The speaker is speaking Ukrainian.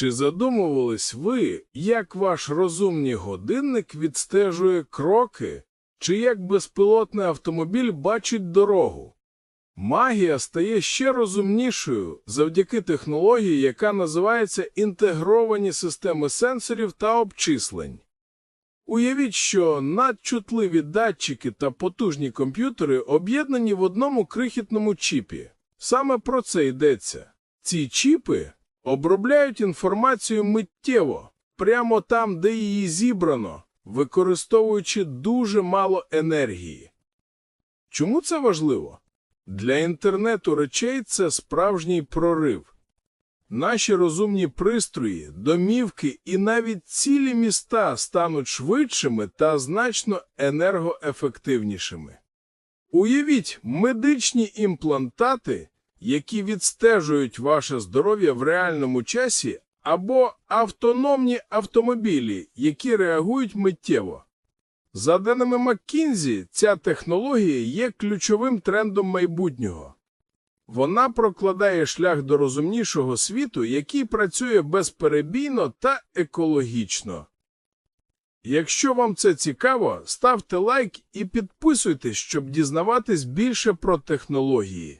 Чи задумувались ви, як ваш розумний годинник відстежує кроки, чи як безпілотний автомобіль бачить дорогу? Магія стає ще розумнішою завдяки технології, яка називається інтегровані системи сенсорів та обчислень. Уявіть, що надчутливі датчики та потужні комп'ютери об'єднані в одному крихітному чіпі. Саме про це йдеться. Ці чіпи обробляють інформацію миттєво, прямо там, де її зібрано, використовуючи дуже мало енергії. Чому це важливо? Для інтернету речей це справжній прорив. Наші розумні пристрої, домівки і навіть цілі міста стануть швидшими та значно енергоефективнішими. Уявіть медичні імплантати, які відстежують ваше здоров'я в реальному часі, або автономні автомобілі, які реагують миттєво. За даними McKinsey, ця технологія є ключовим трендом майбутнього. Вона прокладає шлях до розумнішого світу, який працює безперебійно та екологічно. Якщо вам це цікаво, ставте лайк і підписуйтесь, щоб дізнаватись більше про технології.